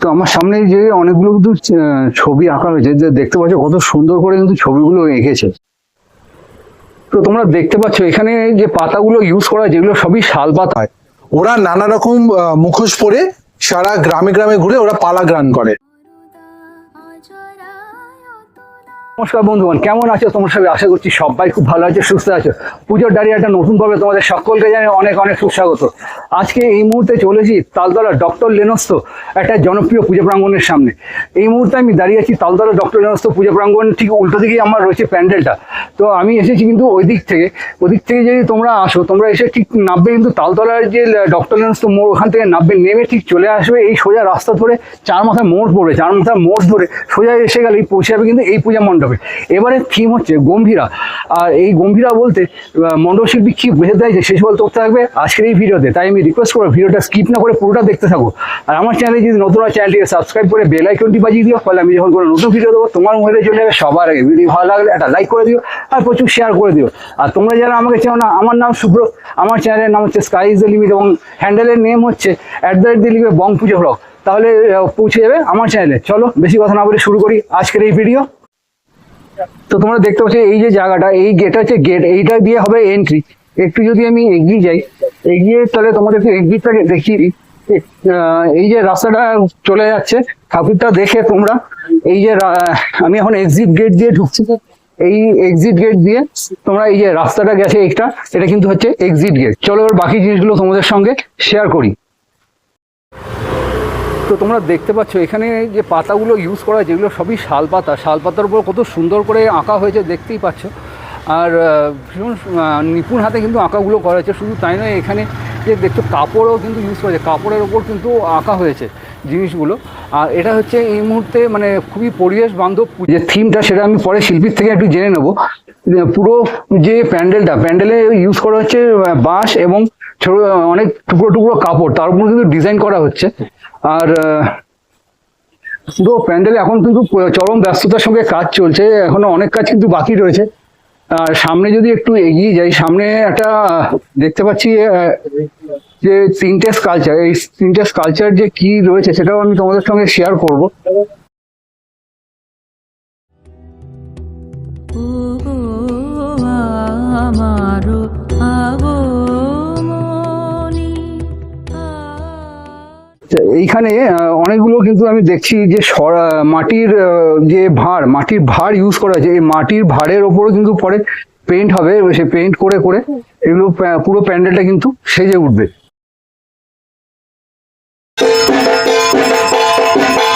তো আমার সামনে যে অনেকগুলো কিন্তু ছবি আঁকা হয়েছে, যে দেখতে পাচ্ছ কত সুন্দর করে কিন্তু ছবিগুলো এঁকেছে। তো তোমরা দেখতে পাচ্ছ এখানে যে পাতাগুলো ইউজ করা যেগুলো সবই শাল পাতা। ওরা নানা রকম মুখোশ পরে সারা গ্রামে গ্রামে ঘুরে ওরা পালা গান করে। নমস্কার বন্ধুগণ, কেমন আছো তোমার সবাই? আশা করছি সবাই খুব ভালো আছে, সুস্থ আছো। পুজোর ডারি একটা নতুন পর্বে তোমাদের সকলকে জানাই অনেক অনেক সুস্বাগত। আজকে এই মুহূর্তে চলেছি তালতলা ডক্টর লেনস্ত একটা জনপ্রিয় পূজা প্রাঙ্গণের সামনে। এই মুহূর্তে আমি দাঁড়িয়ে আছি তালতলা ডক্টর লেনস্থ পূজা প্রাঙ্গণ, ঠিক উল্টো দিকেই আমার রয়েছে প্যান্ডেলটা। তো আমি এসেছি কিন্তু ওই দিক থেকে। ওদিক থেকে যদি তোমরা আসো, তোমরা এসে ঠিক নামবে কিন্তু তালতলার যে ডক্টর লেনস্ত মোড়, ওখান থেকে নামবে, নেমে ঠিক চলে আসবে এই সোজা রাস্তা ধরে চার মাথায় মোড় পড়বে চার মাথায় মোড় ধরে সোজা এসে গেলেই পৌঁছে যাবে কিন্তু এই পূজা মণ্ডপে। এবারে থিম হচ্ছে গম্ভীরা। আর এই গম্ভীরা বলতে আহ, মণ্ডপ শিল্পী দেয় যে সে সকল তথ্য থাকবে? আজকের এই ভিডিওতে। তাই আমি রিকোয়েস্ট করব ভিডিওটা স্কিপ না করে পুরোটা দেখতে থাকো। আর আমার চ্যানেলে যদি নতুন হয় চ্যানেলটিকে সাবস্ক্রাইব করে বেল আইকনটি বাজিয়ে দিও। ফলে আমি যখন কোনো নতুন ভিডিও দেবো তোমার মোবাইলে চলে যাবে সবার আগে ভিডিও ভালো লাগলে একটা লাইক করে দিও আর প্রচুর শেয়ার করে দিও। আর তোমরা যারা আমাকে চেনো না আমার নাম শুভ্র আমার চ্যানেলের নাম হচ্ছে স্কাই ইজ দ্য লিমিট এবং হ্যান্ডেলের নেম হচ্ছে অ্যাট দ্য রেট লিখবে বং পুজো ব্লগ তাহলে পৌঁছে যাবে আমার চ্যানেলে চলো বেশি কথা না বলে শুরু করি আজকের এই ভিডিও তো তোমরা দেখতে পাচ্ছ এই যে জায়গাটা, এই গেট হচ্ছে গেট এইটা দিয়ে হবে এন্ট্রি একটু যদি আমি এগিয়ে যাই, এগিয়ে তাহলে তোমাদেরকে এগিয়েটাকে দেখিয়ে দিই। এই যে রাস্তাটা চলে যাচ্ছে ঠাকুরটা দেখে তোমরা। এই যে আমি এখন এক্সিট গেট দিয়ে ঢুকছি। এই এক্সিট গেট দিয়ে তোমরা এই যে রাস্তাটা গেছে এইটা এটা কিন্তু হচ্ছে এক্সিট গেট চলো এবার বাকি জিনিসগুলো তোমাদের সঙ্গে শেয়ার করি। তো তোমরা দেখতে পাচ্ছ, এখানে যে পাতাগুলো ইউজ করা যেগুলো সবই শাল পাতা। শাল পাতার উপর কত সুন্দর করে আঁকা হয়েছে, দেখতেই পাচ্ছ। আর ভীষণ নিপুণ হাতে কিন্তু আঁকাগুলো করা হয়েছে। শুধু তাই নয়, এখানে যে দেখছ, কাপড়ও কিন্তু ইউজ করা হয়েছে। কাপড়ের ওপর কিন্তু আঁকা হয়েছে। জিনিসগুলো। আর এটা হচ্ছে এই মুহূর্তে মানে খুবই পরিবেশ বান্ধব যে থিমটা সেটা আমি পরে শিল্পীর থেকে একটু জেনে নেব। পুরো যে প্যান্ডেলটা, প্যান্ডেলে ইউজ করা হচ্ছে বাঁশ এবং ছোট অনেক টুকরো টুকরো কাপড়। তার উপর কিন্তু ডিজাইন করা হচ্ছে। আর পুরো প্যান্ডেলে এখন কিন্তু চরম ব্যস্ততার সঙ্গে কাজ চলছে। এখনও অনেক কাজ কিন্তু বাকি রয়েছে। আর সামনে যদি একটু এগিয়ে যাই, সামনে একটা দেখতে পাচ্ছি যে তিনটে স্কালচার এই তিনটে স্কালচার যে কি রয়েছে সেটাও আমি তোমাদের সঙ্গে শেয়ার করব। এইখানে অনেকগুলো কিন্তু আমি দেখছি যে সরা- মাটির যে ভাঁড় মাটির ভাঁড় ইউজ করা হয়েছে। এই মাটির ভাঁড়ের ওপরও কিন্তু পরে পেন্ট হবে সে পেন্ট করে করে এগুলো পুরো প্যান্ডেলটা কিন্তু সেজে উঠবে।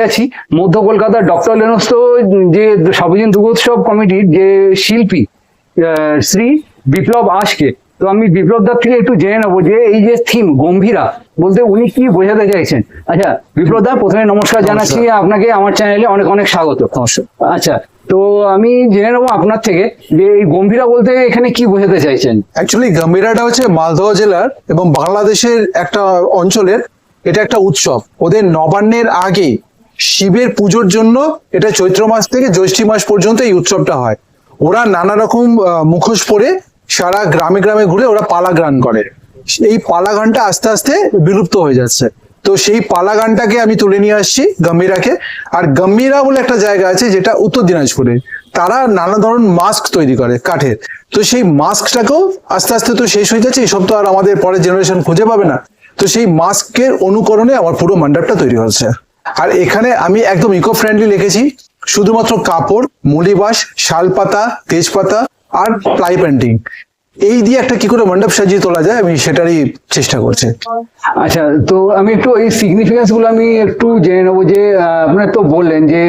গেছি মধ্য কলকাতার ডক্টর লেনস্ত যে সবদিন দুর্গোৎসব কমিটির যে শিল্পী শ্রী বিপ্লব আশকে তো আমি বিপ্লব দার থেকে একটু জেনে নেব যে এই যে থিম গম্ভীরা বলতে উনি কি বোঝাতে চাইছেন? আচ্ছা বিপ্লব দা প্রথমে নমস্কার জানাচ্ছি আপনাকে আমার চ্যানেলে অনেক অনেক স্বাগত। আচ্ছা তো আমি জেনে নেব আপনার থেকে যে এই গম্ভীরা বলতে এখানে কি বোঝাতে চাইছেন? অ্যাকচুয়ালি গম্ভীরাটা হচ্ছে মালদহ জেলার এবং বাংলাদেশের একটা অঞ্চলের এটা একটা উৎসব। ওদের নবান্নের আগে শিবের পুজোর জন্য এটা চৈত্র মাস থেকে জ্যৈষ্ঠী মাস পর্যন্ত এই উৎসবটা হয়। ওরা নানা রকম মুখোশ পরে সারা গ্রামে গ্রামে ঘুরে ওরা পালা গান করে। এই পালা গানটা আস্তে আস্তে বিলুপ্ত হয়ে যাচ্ছে। তো সেই পালা গানটাকে আমি তুলে নিয়ে আসছি গম্ভীরাকে। আর গম্ভীরা বলে একটা জায়গা আছে যেটা উত্তর দিনাজপুরে। তারা নানা ধরনের মাস্ক তৈরি করে কাঠের। তো সেই মাস্কটাকেও আস্তে আস্তে তো শেষ হয়ে যাচ্ছে এইসব তো আর আমাদের পরের জেনারেশন খুঁজে পাবে না। তো সেই মাস্কের অনুকরণে আমার পুরো মণ্ডপটা তৈরি হচ্ছে। আর এখানে আমি একদম ইকো ফ্রেন্ডলি লিখেছি শুধুমাত্র কাপড় মুলিবাস শালপাতা তেজপাতা আর প্লাই পেন্টিং এই দিয়ে একটা কি করে মণ্ডপ সাজিয়ে তোলা যায় আমি সেটারই চেষ্টা করছি। আচ্ছা তো আমি একটু এই সিগনিফিকেন্সগুলো আমি একটু জেনে নেব যে আপনি তো বললেন যে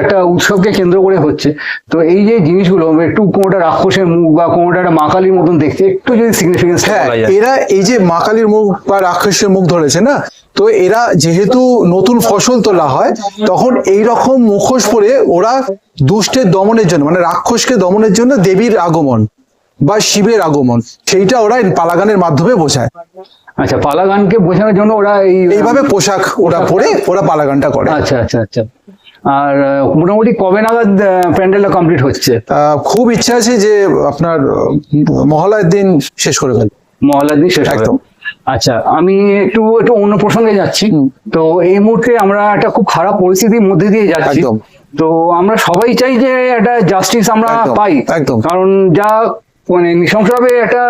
একটা উৎসবকে কেন্দ্র করে হচ্ছে। তো এই যে জিনিসগুলো একটু কোনোটা রাক্ষসের মুখ বা কোনোটা একটা মা কালীর মতন দেখতে একটু যদি সিগনিফিকেন্স হ্যাঁ এরা এই যে মা কালীর মুখ বা রাক্ষসের মুখ ধরেছে না তো এরা যেহেতু নতুন ফসল তোলা হয় তখন এই রকম মুখোশ পরে ওরা দুষ্টের দমনের জন্য মানে রাক্ষসকে দমনের জন্য দেবীর আগমন বা শিবের আগমন সেইটা ওরা পালাগানের মাধ্যমে বোঝায়। আচ্ছা পালাগানকে বোঝানোর জন্য ওরা এই এইভাবে পোশাক ওরা পরে ওরা পালাগানটা করে। আচ্ছা আচ্ছা আচ্ছা। আর মোটামুটি কবে নাগাদ প্যান্ডেলটা কমপ্লিট হচ্ছে? আহ, খুব ইচ্ছা আছে যে আপনার মহালয়ের দিন শেষ করে ফেলব। মহলার দিন শেষ একদম। আচ্ছা আমি একটু একটু অন্য প্রসঙ্গে যাচ্ছি। তো এই মুহূর্তে আমরা একটা খুব খারাপ পরিস্থিতির মধ্যে দিয়ে যাচ্ছি। তো আমরা সবাই চাই যে একটা জাস্টিস আমরা পাই। একদম। কারণ যা মানে নৃশংসভাবে একটা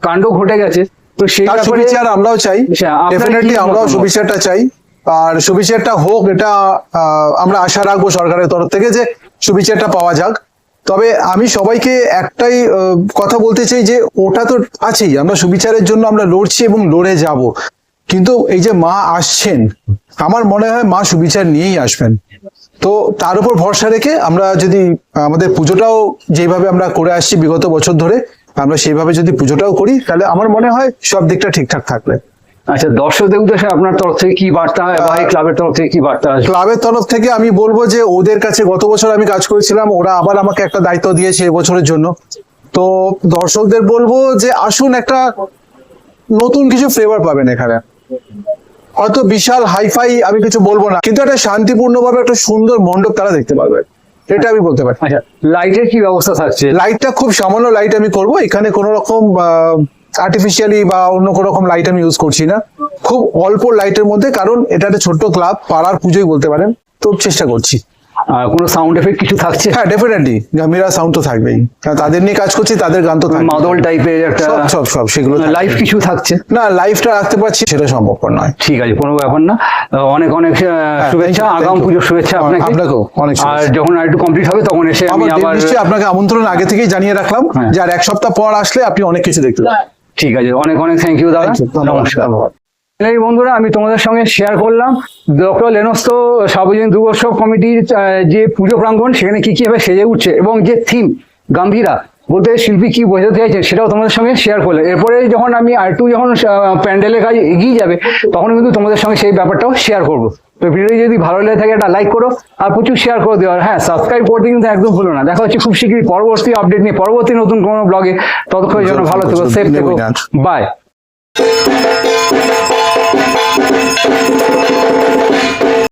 কাণ্ড ঘটে গেছে তো সেই সুবিচার আমরাও চাই। আচ্ছা, ডেফিনেটলি আমরাও মতামত? সুবিচারটা চাই। আর সুবিচারটা হোক এটা আহ, আমরা আশা রাখব সরকারের তরফ থেকে যে সুবিচারটা পাওয়া যাক। তবে আমি সবাইকে একটাই কথা বলতে চাই যে ওটা তো আছেই। আমরা সুবিচারের জন্য আমরা লড়ছি এবং লড়ে যাব। কিন্তু এই যে মা আসছেন, আমার মনে হয় মা সুবিচার নিয়েই আসবেন। তো তার উপর ভরসা রেখে আমরা যদি, আমাদের পুজোটাও যেভাবে আমরা করে আসছি বিগত বছর ধরে, আমরা সেইভাবে যদি পুজোটাও করি, তাহলে আমার মনে হয় সব দিকটা ঠিকঠাক থাকবে। আচ্ছা দর্শকদের উদ্দেশ্যে আপনার তরফ থেকে কি বার্তা বা ক্লাবের তরফ থেকে কি বার্তা আসবে? ক্লাবের তরফ থেকে আমি বলব যে ওদের কাছে গত বছর আমি কাজ করেছিলাম ওরা আবার আমাকে একটা দায়িত্ব দিয়েছে এবছরের জন্য। তো দর্শকদের বলব যে আসুন একটা নতুন কিছু ফ্লেভার পাবেন এখানে। হয়তো বিশাল হাইফাই আমি কিছু বলব না কিন্তু একটা শান্তিপূর্ণভাবে একটা সুন্দর মণ্ডপ তারা দেখতে পারবে। এটা আমি বলতে পারি। আচ্ছা লাইটের কি ব্যবস্থা থাকছে? লাইটটা খুব সামান্য লাইট আমি করব এখানে কোনো রকম আর্টিফিশিয়ালি বা অন্য কোনো রকম লাইট আমি ইউজ করছি না। খুব অল্প লাইটের মধ্যে কারণ এটা একটা ছোট্ট ক্লাব পাড়ার পুজোই বলতে পারেন তো চেষ্টা করছি। কোনো সাউন্ড এফেক্ট কিছু থাকছে? হ্যাঁ ডেফিনেটলি গাম্ভীরা সাউন্ড তো থাকবেই। তাদের নিয়ে কাজ করছি তাদের গান তো থাকবেই। মাদল টাইপের একটা সব সব সেগুলো থাকবে। লাইভ কিছু থাকছে? না লাইভটা রাখতে পারছি সেটা সম্ভবপর নয়। ঠিক আছে কোনো ব্যাপার না। অনেক অনেক আহ, শুভেচ্ছা আগাম পুজোর শুভেচ্ছা আপনাকে। আপনাকেও অনেক আর যখন আর একটু কমপ্লিট হবে তখন এসে আমি আবার আপনাকে আমন্ত্রণ আগে থেকেই জানিয়ে রাখলাম হ্যাঁ। যে আর এক সপ্তাহ পর আসলে আপনি অনেক কিছু দেখতে পাবেন। ঠিক আছে অনেক অনেক থ্যাংক ইউ দাদা। নমস্কার। এই বন্ধুরা আমি তোমাদের সঙ্গে শেয়ার করলাম। ডক্টর লেনস্ত সার্বজনীন দুর্গোৎসব কমিটির যে পুজো প্রাঙ্গণ সেখানে কি কীভাবে সেজে উঠছে এবং যে থিম গাম্ভীরা বলতে শিল্পী কি বোঝাতে চাইছে সেটাও তোমাদের সঙ্গে শেয়ার করলাম। এরপরে যখন আমি আর একটু যখন প্যান্ডেলের কাজ এগিয়ে যাবে তখন কিন্তু তোমাদের সঙ্গে সেই ব্যাপারটাও শেয়ার করব। তো ভিডিও যদি ভালো লেগে থাকে একটা লাইক করো আর প্রচুর শেয়ার করে দিও। আর হ্যাঁ সাবস্ক্রাইব করতে কিন্তু একদম ভুলো না। দেখা হচ্ছে খুব শীঘ্রই পরবর্তী আপডেট নিয়ে পরবর্তী নতুন কোনো ব্লগে ততক্ষণের জন্য ভালো থেকো সেফ থেকো। বাই